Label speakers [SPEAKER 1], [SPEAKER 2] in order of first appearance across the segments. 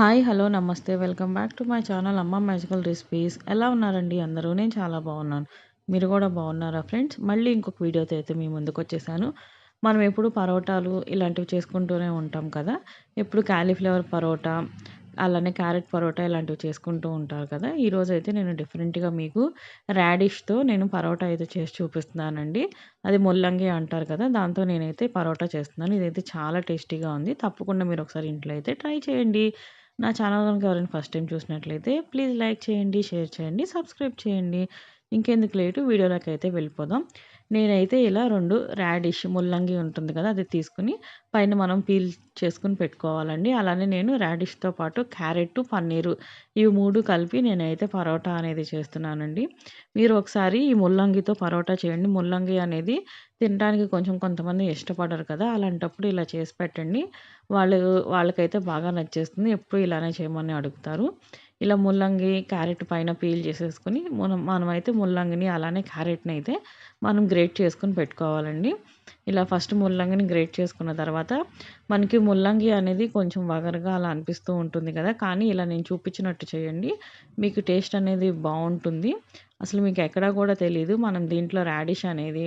[SPEAKER 1] Hi hello నమస్తే. Welcome back to my channel Amma magical recipes. ఎలా ఉన్నారండి అందరూ? నేను చాలా బాగున్నాను. మీరు కూడా బాగున్నారా ఫ్రెండ్స్? మళ్ళీ ఇంకొక వీడియోతో అయితే మీ ముందుకు వచ్చేసాను. మనం ఎప్పుడు పరోటాలు ఇలాంటివి చేసుకుంటూనే ఉంటాం కదా? ఎప్పుడు క్యాలీఫ్లవర్ పరోటా అలానే క్యారెట్ పరోటా ఇలాంటివి చేసుకుంటూ ఉంటారు కదా? ఈరోజు అయితే నేను డిఫరెంట్గా మీకు ర్యాడిష్తో నేను పరోటా అయితే చేసి చూపిస్తున్నానండి. అది ముల్లంగి అంటారు కదా? దాంతో నేనైతే పరోటా చేస్తున్నాను. ఇదైతే చాలా టేస్టీగా ఉంది. తప్పకుండా మీరు ఒకసారి ఇంట్లో అయితే ట్రై చేయండి. నా ఛానల్ కనుక ఎవరైనా ఫస్ట్ టైం చూసినట్లయితే ప్లీజ్ లైక్ చేయండి షేర్ చేయండి సబ్స్క్రైబ్ చేయండి. ఇంకెందుకు లేటు? వీడియోలోకి అయితే వెళ్ళిపోదాం. నేనైతే ఇలా రెండు రాడిష్ ముల్లంగి ఉంటుంది కదా అది తీసుకుని పైన మనం పీల్ చేసుకుని పెట్టుకోవాలండి. అలానే నేను రాడిష్తో పాటు క్యారెట్ పన్నీరు ఇవి మూడు కలిపి నేనైతే పరోటా అనేది చేస్తున్నానండి. మీరు ఒకసారి ఈ ముల్లంగితో పరోటా చేయండి. ముల్లంగి అనేది తినడానికి కొంచెం కొంతమంది ఇష్టపడరు కదా అలాంటప్పుడు ఇలా చేసి పెట్టండి. వాళ్ళు వాళ్ళకైతే బాగా నచ్చేస్తుంది. ఎప్పుడు ఇలానే చేయమని అడుగుతారు. ఇలా ముల్లంగి క్యారెట్ పైన పీల్ చేసేసుకొని మనం మనమైతే ముల్లంగిని అలానే క్యారెట్ని అయితే మనం గ్రేట్ చేసుకుని పెట్టుకోవాలండి. ఇలా ఫస్ట్ ముల్లంగిని గ్రేట్ చేసుకున్న తర్వాత మనకి ముల్లంగి అనేది కొంచెం వగరగా అలా అనిపిస్తూ ఉంటుంది కదా. కానీ ఇలా నేను చూపించినట్టు చేయండి. మీకు టేస్ట్ అనేది బాగుంటుంది. అసలు మీకు ఎక్కడా కూడా తెలియదు మనం దీంట్లో రాడిష్ అనేది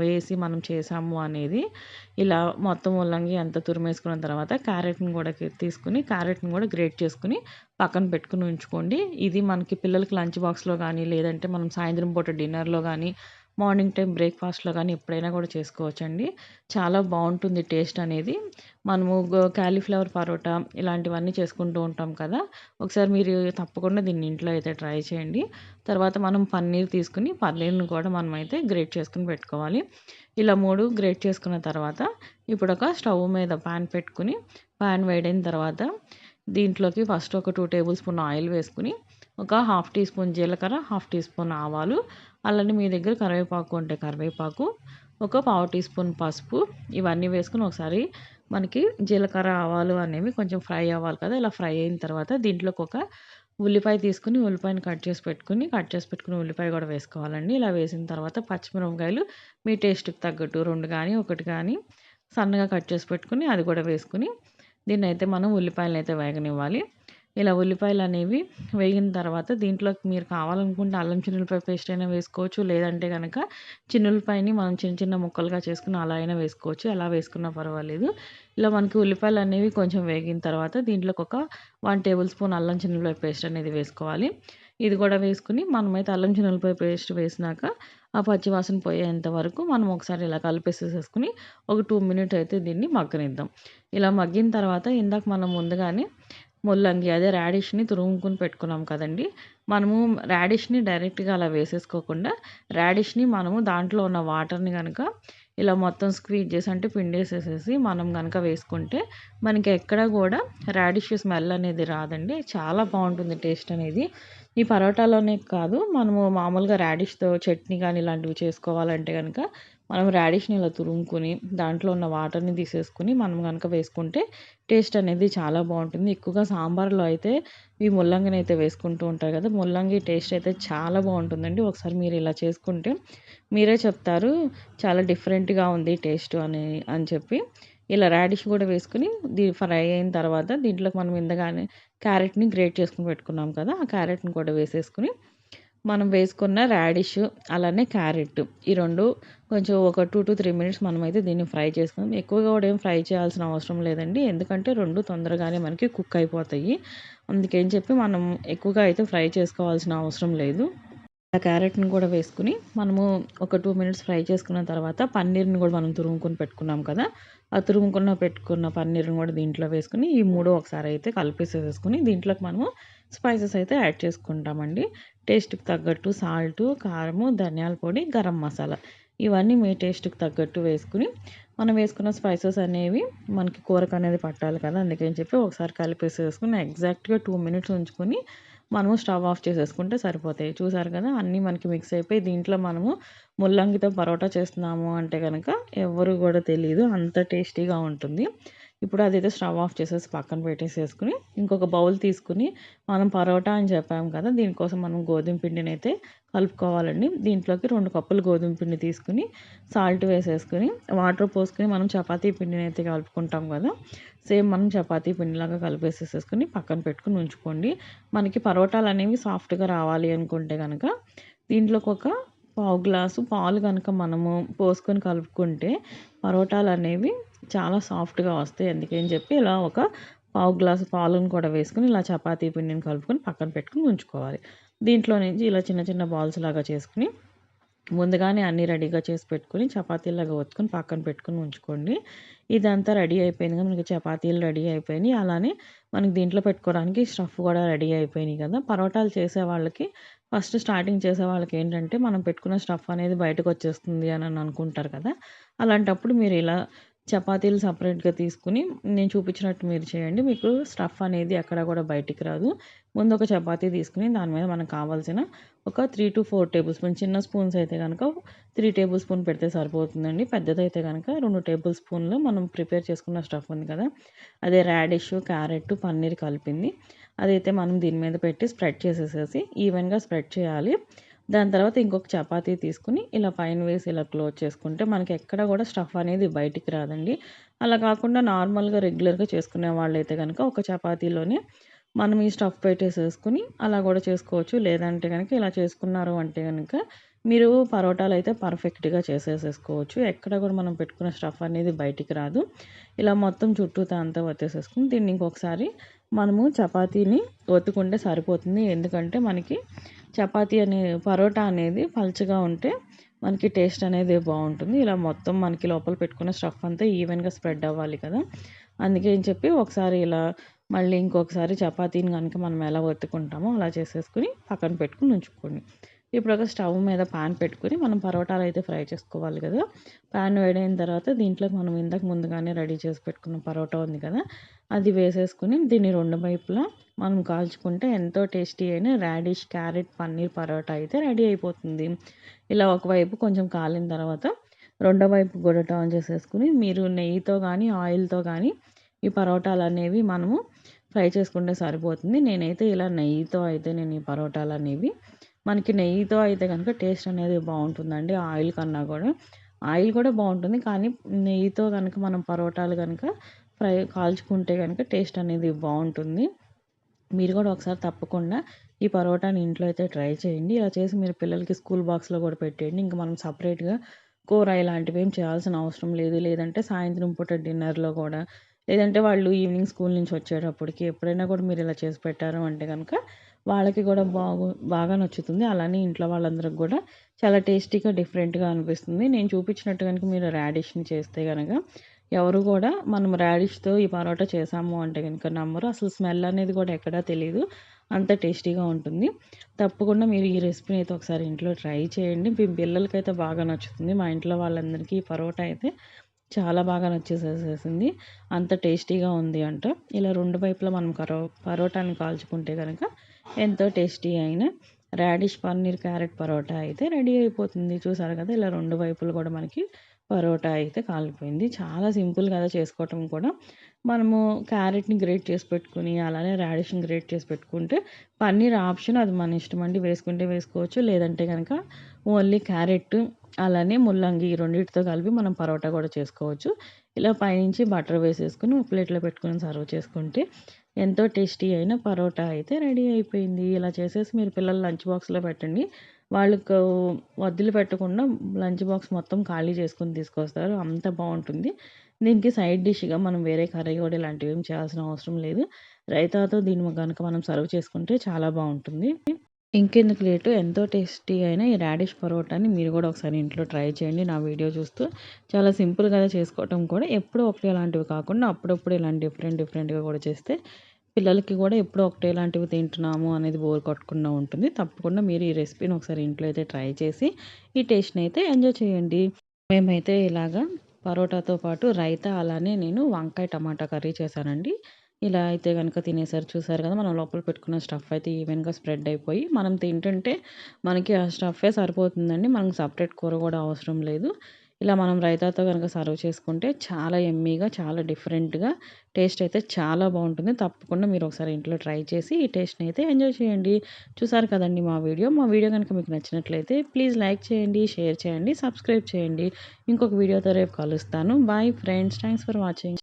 [SPEAKER 1] వేసి మనం చేసాము అనేది ఇలా మొత్తం ముల్లంగి అంతా తురిమేసుకున్న తర్వాత క్యారెట్ని కూడా తీసుకుని క్యారెట్ని కూడా గ్రేట్ చేసుకుని పక్కన పెట్టుకుని ఉంచుకోండి. ఇది మనకి పిల్లలకి లంచ్ బాక్స్లో కానీ లేదంటే మనం సాయంత్రం పూట డిన్నర్లో కానీ మార్నింగ్ టైం బ్రేక్ఫాస్ట్లో కానీ ఎప్పుడైనా కూడా చేసుకోవచ్చండి. చాలా బాగుంటుంది టేస్ట్ అనేది. మనము క్యాలీఫ్లవర్ పరోటా ఇలాంటివన్నీ చేసుకుంటూ ఉంటాం కదా. ఒకసారి మీరు తప్పకుండా దీన్ని ఇంట్లో అయితే ట్రై చేయండి. తర్వాత మనం పన్నీర్ తీసుకుని పన్నీర్ని కూడా మనం అయితే గ్రేట్ చేసుకుని పెట్టుకోవాలి. ఇలా మూడు గ్రేట్ చేసుకున్న తర్వాత ఇప్పుడు ఒక స్టవ్ మీద ప్యాన్ పెట్టుకుని ప్యాన్ వేడైన తర్వాత దీంట్లోకి ఫస్ట్ ఒక టూ టేబుల్ స్పూన్ ఆయిల్ వేసుకుని ఒక హాఫ్ టీ స్పూన్ జీలకర్ర హాఫ్ టీ స్పూన్ ఆవాలు అలానే మీ దగ్గర కరివేపాకు ఉంటే కరివేపాకు ఒక పావు టీ స్పూన్ పసుపు ఇవన్నీ వేసుకుని ఒకసారి మనకి జీలకర్ర ఆవాలు అనేవి కొంచెం ఫ్రై అవ్వాలి కదా ఇలా ఫ్రై అయిన తర్వాత దీంట్లోకి ఒక ఉల్లిపాయ తీసుకుని ఉల్లిపాయని కట్ చేసి పెట్టుకుని కట్ చేసి పెట్టుకుని ఉల్లిపాయ కూడా వేసుకోవాలండి. ఇలా వేసిన తర్వాత పచ్చిమిరపకాయలు మీ టేస్ట్కి తగ్గట్టు రెండు కానీ ఒకటి కానీ సన్నగా కట్ చేసి పెట్టుకుని అది కూడా వేసుకుని దీన్ని అయితే మనం ఉల్లిపాయలను అయితే వేగనివ్వాలి. ఇలా ఉల్లిపాయలు అనేవి వేగిన తర్వాత దీంట్లోకి మీరు కావాలనుకుంటే అల్లం చిన్నులపాయ పేస్ట్ అయినా వేసుకోవచ్చు. లేదంటే కనుక చిన్నులపాయని మనం చిన్న చిన్న ముక్కలుగా చేసుకుని అలా అయినా వేసుకోవచ్చు. ఎలా వేసుకున్నా పర్వాలేదు. ఇలా మనకి ఉల్లిపాయలు అనేవి కొంచెం వేగిన తర్వాత దీంట్లోకి ఒక వన్ టేబుల్ స్పూన్ అల్లం చిన్నులపాయ పేస్ట్ అనేది వేసుకోవాలి. ఇది కూడా వేసుకుని మనమైతే అల్లం చిన్నులపాయ పేస్ట్ వేసినాక ఆ పచ్చివాసన పోయేంత వరకు మనం ఒకసారి ఇలా కలిపేసేసుకుని ఒక టూ మినిట్ అయితే దీన్ని మగ్గనిద్దాం. ఇలా మగ్గిన తర్వాత ఇందాక మనం ముందుగానే ముల్లంగి అదే రాడిష్ని తురుముకుని పెట్టుకున్నాం కదండి. మనము రాడిష్ని డైరెక్ట్గా అలా వేసేసుకోకుండా రాడిష్ని మనము దాంట్లో ఉన్న వాటర్ని కనుక ఇలా మొత్తం స్క్వీజ్ చేసి అంటే పిండేసేసేసి మనం కనుక వేసుకుంటే మనకి ఎక్కడ కూడా రాడిష్ స్మెల్ అనేది రాదండి. చాలా బాగుంటుంది టేస్ట్ అనేది. ఈ పరోటాలోనే కాదు మనము మామూలుగా రాడిష్తో చట్నీ కానీ ఇలాంటివి చేసుకోవాలంటే కనుక మనం రాడిష్ని ఇలా తురుముకుని దాంట్లో ఉన్న వాటర్ని తీసేసుకుని మనం కనుక వేసుకుంటే టేస్ట్ అనేది చాలా బాగుంటుంది. ఎక్కువగా సాంబార్లో అయితే ఈ ముల్లంగిని అయితే వేసుకుంటూ ఉంటారు కదా ముల్లంగి టేస్ట్ అయితే చాలా బాగుంటుందండి. ఒకసారి మీరు ఇలా చేసుకుంటే మీరే చెప్తారు చాలా డిఫరెంట్గా ఉంది టేస్ట్ అని అని చెప్పి. ఇలా రాడిష్ కూడా వేసుకుని దీ ఫ్రై అయిన తర్వాత దీంట్లోకి మనం ఇందగానే క్యారెట్ని గ్రేట్ చేసుకుని పెట్టుకున్నాం కదా ఆ క్యారెట్ని కూడా వేసేసుకుని మనం వేసుకున్న రాడిష్ అలానే క్యారెట్ ఈ రెండు కొంచెం ఒక టూ టు త్రీ మినిట్స్ మనమైతే దీన్ని ఫ్రై చేసుకుందాం. ఎక్కువగా కూడా ఏం ఫ్రై చేయాల్సిన అవసరం లేదండి. ఎందుకంటే రెండు తొందరగానే మనకి కుక్ అయిపోతాయి. అందుకని చెప్పి మనం ఎక్కువగా అయితే ఫ్రై చేసుకోవాల్సిన అవసరం లేదు. ఆ క్యారెట్ని కూడా వేసుకుని మనము ఒక టూ మినిట్స్ ఫ్రై చేసుకున్న తర్వాత పన్నీర్ని కూడా మనం తురుముకొని పెట్టుకున్నాం కదా ఆ తురుముకున్న పెట్టుకున్న పన్నీర్ని కూడా దీంట్లో వేసుకుని ఈ మూడు ఒకసారి అయితే కలిపేసేసుకుని దీంట్లోకి మనము స్పైసెస్ అయితే యాడ్ చేసుకుంటామండి. టేస్ట్కి తగ్గట్టు సాల్టు కారము ధనియాల పొడి గరం మసాలా. ఇవన్నీ మీ టేస్ట్కి తగ్గట్టు వేసుకుని మనం వేసుకున్న స్పైసెస్ అనేవి మనకి కూరకు అనేది పట్టాలి కదా అందుకని చెప్పి ఒకసారి కలిపేసేసుకుని ఎగ్జాక్ట్గా టూ మినిట్స్ ఉంచుకొని మనము స్టవ్ ఆఫ్ చేసేసుకుంటే సరిపోతాయి. చూసారు కదా అన్నీ మనకి మిక్స్ అయిపోయి దీంట్లో మనము ముల్లంగితో పరోటా చేస్తున్నాము అంటే కనుక ఎవరు కూడా తెలియదు అంత టేస్టీగా ఉంటుంది. ఇప్పుడు అదైతే స్టవ్ ఆఫ్ చేసేసి పక్కన పెట్టేసేసుకుని ఇంకొక బౌల్ తీసుకుని మనం పరోటా అని చెప్పాం కదా దీనికోసం మనం గోధుమ పిండిని అయితే కలుపుకోవాలండి. దీంట్లోకి రెండు కప్పులు గోధుమ పిండి తీసుకుని సాల్ట్ వేసేసుకుని వాటర్ పోసుకుని మనం చపాతీ పిండిని అయితే కలుపుకుంటాం కదా సేమ్ మనం చపాతీ పిండిలాగా కలిపేసేసేసుకుని పక్కన పెట్టుకుని ఉంచుకోండి. మనకి పరోటాలు అనేవి సాఫ్ట్గా రావాలి అనుకుంటే కనుక దీంట్లోకి ఒక పావు గ్లాసు పాలు కనుక మనము పోసుకొని కలుపుకుంటే పరోటాలు అనేవి చాలా సాఫ్ట్గా వస్తాయి. అందుకని చెప్పి ఇలా ఒక పావు గ్లాసు పాలను కూడా వేసుకుని ఇలా చపాతీ పిండిని కలుపుకొని పక్కన పెట్టుకుని ఉంచుకోవాలి. దీంట్లో నుంచి ఇలా చిన్న చిన్న బాల్స్ లాగా చేసుకుని ముందుగానే అన్నీ రెడీగా చేసి పెట్టుకొని చపాతీలాగా ఒత్తుకొని పక్కన పెట్టుకుని ఉంచుకోండి. ఇదంతా రెడీ అయిపోయింది కదా మనకి చపాతీలు రెడీ అయిపోయినాయి. అలానే మనకి దీంట్లో పెట్టుకోవడానికి స్టఫ్ కూడా రెడీ అయిపోయినాయి కదా. పరోటాలు చేసే వాళ్ళకి ఫస్ట్ స్టార్టింగ్ చేసే వాళ్ళకి ఏంటంటే మనం పెట్టుకున్న స్టఫ్ అనేది బయటకు వచ్చేస్తుంది అని అనుకుంటారు కదా. అలాంటప్పుడు మీరు ఇలా చపాతీలు సపరేట్గా తీసుకుని నేను చూపించినట్టు మీరు చేయండి. మీకు స్టఫ్ అనేది ఎక్కడ కూడా బయటికి రాదు. ముందు ఒక చపాతీ తీసుకుని దాని మీద మనకు కావాల్సిన ఒక three to four tablespoon చిన్న స్పూన్స్ అయితే కనుక త్రీ టేబుల్ స్పూన్ పెడితే సరిపోతుందండి. పెద్దదైతే కనుక రెండు టేబుల్ స్పూన్లు మనం ప్రిపేర్ చేసుకున్న స్టఫ్ ఉంది కదా అదే రాడిష్ క్యారెట్ పన్నీర్ కలిపింది. అదైతే మనం దీని మీద పెట్టి స్ప్రెడ్ చేసేసేసి ఈవెన్గా స్ప్రెడ్ చేయాలి. దాని తర్వాత ఇంకొక చపాతీ తీసుకుని ఇలా పైన వేసి ఇలా క్లోజ్ చేసుకుంటే మనకి ఎక్కడ కూడా స్టఫ్ అనేది బయటికి రాదండి. అలా కాకుండా నార్మల్గా రెగ్యులర్గా చేసుకునే వాళ్ళైతే కనుక ఒక చపాతీలోనే మనం ఈ స్టఫ్ పెట్టేసేసుకుని అలా కూడా చేసుకోవచ్చు. లేదంటే కనుక ఇలా చేసుకున్నారు అంటే కనుక మీరు పరోటాలు అయితే పర్ఫెక్ట్గా చేసేసేసుకోవచ్చు. ఎక్కడ కూడా మనం పెట్టుకున్న స్టఫ్ అనేది బయటికి రాదు. ఇలా మొత్తం చుట్టూతా అంతా వచ్చేసేసుకుని దీన్ని ఇంకొకసారి మనము చపాతీని ఒత్తుకుంటే సరిపోతుంది. ఎందుకంటే మనకి చపాతీ అనే పరోటా అనేది పలుచగా ఉంటే మనకి టేస్ట్ అనేది బాగుంటుంది. ఇలా మొత్తం మనకి లోపల పెట్టుకున్న స్టఫ్ అంతా ఈవెన్గా స్ప్రెడ్ అవ్వాలి కదా. అందుకే అని చెప్పి ఒకసారి ఇలా మళ్ళీ ఇంకొకసారి చపాతీని కనుక మనం ఎలా ఒత్తుకుంటామో అలా చేసేసుకుని పక్కన పెట్టుకుని ఉంచుకోండి. ఇప్పుడు ఒక స్టవ్ మీద పాన్ పెట్టుకుని మనం పరోటాలు అయితే ఫ్రై చేసుకోవాలి కదా. పాన్ వేడైన తర్వాత దీంట్లో మనం ఇందాక ముందుగానే రెడీ చేసి పెట్టుకున్న పరోటా ఉంది కదా అది వేసేసుకుని దీన్ని రెండు వైపులా మనం కాల్చుకుంటే ఎంతో టేస్టీ అయిన రాడిష్ క్యారెట్ పన్నీర్ పరోటా అయితే రెడీ అయిపోతుంది. ఇలా ఒకవైపు కొంచెం కాలిన తర్వాత రెండో వైపు కూడా టర్న్ చేసేసుకుని మీరు నెయ్యితో కానీ ఆయిల్తో కానీ ఈ పరోటాలు అనేవి మనము ఫ్రై చేసుకుంటే సరిపోతుంది. నేనైతే ఇలా నెయ్యితో అయితే నేను ఈ పరోటాలు అనేవి మనకి నెయ్యితో అయితే కనుక టేస్ట్ అనేది బాగుంటుందండి. ఆయిల్ కన్నా కూడా. ఆయిల్ కూడా బాగుంటుంది. కానీ నెయ్యితో కనుక మనం పరోటాలు కనుక ఫ్రై కాల్చుకుంటే కనుక టేస్ట్ అనేది బాగుంటుంది. మీరు కూడా ఒకసారి తప్పకుండా ఈ పరోటాని ఇంట్లో అయితే ట్రై చేయండి. ఇలా చేసి మీరు పిల్లలకి స్కూల్ బాక్స్లో కూడా పెట్టేయండి. ఇంకా మనం సపరేట్గా కూర ఇలాంటివి ఏం చేయాల్సిన అవసరం లేదు. లేదంటే సాయంత్రం పూట డిన్నర్లో కూడా లేదంటే వాళ్ళు ఈవినింగ్ స్కూల్ నుంచి వచ్చేటప్పటికి ఎప్పుడైనా కూడా మీరు ఇలా చేసి పెట్టారు అంటే కనుక వాళ్ళకి కూడా బాగు బాగా నచ్చుతుంది. అలానే ఇంట్లో వాళ్ళందరికి కూడా చాలా టేస్టీగా డిఫరెంట్గా అనిపిస్తుంది. నేను చూపించినట్టు కనుక మీరు రాడిష్ని చేస్తే కనుక ఎవరు కూడా మనం రాడిష్తో ఈ పరోటా చేసాము అంటే కనుక నమ్మరు. అసలు స్మెల్ అనేది కూడా ఎక్కడా తెలియదు అంత టేస్టీగా ఉంటుంది. తప్పకుండా మీరు ఈ రెసిపీని అయితే ఒకసారి ఇంట్లో ట్రై చేయండి. మీ పిల్లలకైతే బాగా నచ్చుతుంది. మా ఇంట్లో వాళ్ళందరికీ ఈ పరోటా అయితే చాలా బాగా నచ్చేసేసింది. అంత టేస్టీగా ఉంది అంట. ఇలా రెండు వైపులా మనం కరో పరోటాని కాల్చుకుంటే కనుక ఎంతో టేస్టీ అయిన రాడిష్ పన్నీర్ క్యారెట్ పరోటా అయితే రెడీ అయిపోతుంది. చూసారు కదా ఇలా రెండు వైపులు కూడా మనకి పరోటా అయితే కాలిపోయింది. చాలా సింపుల్ కదా చేసుకోవటం కూడా. మనము క్యారెట్ని గ్రేట్ చేసి పెట్టుకుని అలానే రాడిష్ని గ్రేట్ చేసి పెట్టుకుంటే పన్నీర్ ఆప్షన్ అది మన ఇష్టం అండి. వేసుకుంటే వేసుకోవచ్చు లేదంటే కనుక ఓన్లీ క్యారెట్ అలానే ముల్లంగి రెండింటితో కలిపి మనం పరోటా కూడా చేసుకోవచ్చు. ఇలా పైనుంచి బటర్ వేసేసుకుని ప్లేట్లో పెట్టుకుని సర్వ్ చేసుకుంటే ఎంతో టేస్టీ అయిన పరోటా అయితే రెడీ అయిపోయింది. ఇలా చేసేసి మీరు పిల్లలు లంచ్ బాక్స్లో పెట్టండి. వాళ్ళకు వద్దులు పెట్టకుండా లంచ్ బాక్స్ మొత్తం ఖాళీ చేసుకుని తీసుకొస్తారు. అంత బాగుంటుంది. దీనికి సైడ్ డిష్గా మనం వేరే కర్రీ కూడా ఇలాంటివి ఏం చేయాల్సిన అవసరం లేదు. రైతాతో దీన్ని కనుక మనం సర్వ్ చేసుకుంటే చాలా బాగుంటుంది. ఇంకెందుకు లేటు? ఎంతో టేస్టీ అయిన ఈ రాడిష్ పరోటాని మీరు కూడా ఒకసారి ఇంట్లో ట్రై చేయండి నా వీడియో చూస్తూ. చాలా సింపుల్గా చేసుకోవటం కూడా. ఎప్పుడూ ఒకటి అలాంటివి కాకుండా అప్పుడప్పుడు ఇలాంటి డిఫరెంట్ డిఫరెంట్గా కూడా చేస్తే పిల్లలకి కూడా ఎప్పుడో ఒకటే ఇలాంటివి తింటున్నాము అనేది బోర్ కొట్టకుండా ఉంటుంది. తప్పకుండా మీరు ఈ రెసిపీని ఒకసారి ఇంట్లో అయితే ట్రై చేసి ఈ టేస్ట్ని అయితే ఎంజాయ్ చేయండి. మేమైతే ఇలాగా పరోటాతో పాటు రైతా అలానే నేను వంకాయ టమాటా కర్రీ చేశానండి. ఇలా అయితే కనుక తినేసారు. చూసారు కదా మనం లోపల పెట్టుకున్న స్టఫ్ అయితే ఈవెన్గా స్ప్రెడ్ అయిపోయి మనం తింటుంటే మనకి ఆ స్టఫే సరిపోతుందండి. మనకు సపరేట్ కూర కూడా అవసరం లేదు. ఇలా మనం రైతాతో కనుక సర్వ్ చేసుకుంటే చాలా ఎమ్మీగా చాలా డిఫరెంట్గా టేస్ట్ అయితే చాలా బాగుంటుంది. తప్పకుండా మీరు ఒకసారి ఇంట్లో ట్రై చేసి ఈ టేస్ట్ని అయితే ఎంజాయ్ చేయండి. చూసారు కదండి మా వీడియో. మా వీడియో కనుక మీకు నచ్చినట్లయితే ప్లీజ్ లైక్ చేయండి షేర్ చేయండి సబ్స్క్రైబ్ చేయండి. ఇంకొక వీడియోతో రేపు కలుస్తాను. Bye friends. Thanks for watching.